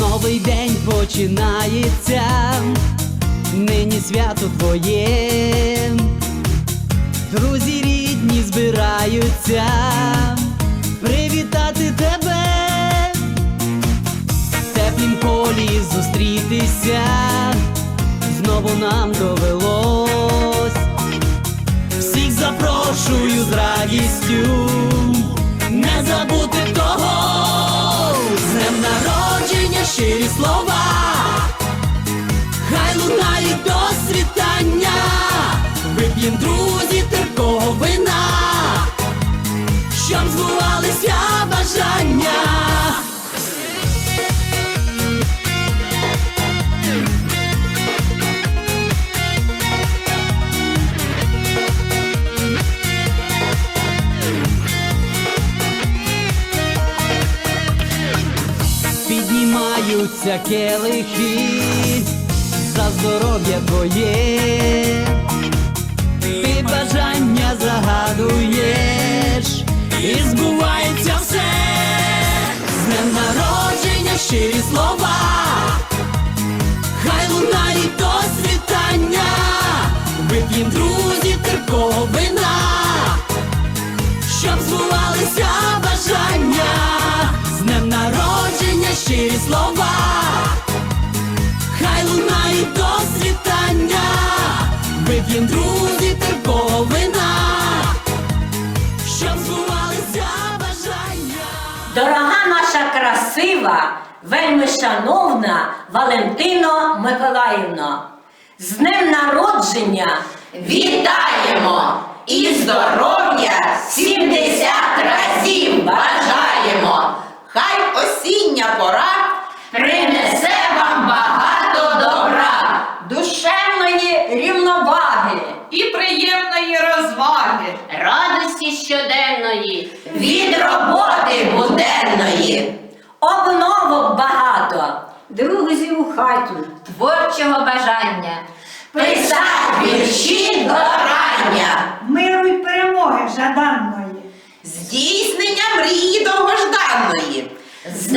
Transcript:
Новий день починається, нині свято твоє, друзі рідні збираються. Привітати тебе, в теплім колі зустрітися, знову нам довелось. Всіх запрошую з радістю, не забути того, щирі слова, хай лунають до світання, вип'єм друзі терпкого вина, Піднімаються келихи за здоров'я твоє, ти бажання загадуєш, і збувається все, з днем народження щирі слова, хай лунають до світання, вип'єм друзі терпкого вина. Щоб збувалися щирі слова, хай лунають до світання, вип'єм друзі терпкого вина, щоб збувалися бажання. Дорога наша красива, вельми шановна Валентино Миколаївно, з днем народження Вітаємо! І здоров'я 70 разів бажаємо! Пора принесе вам багато добра! душевної рівноваги, і приємної розваги. радості щоденної, Від роботи буденної! обновок багато, Друзів у хаті, творчого бажання, Писать вірші до рання! миру й перемоги жаданої. Здійснення мрії довгожданої! З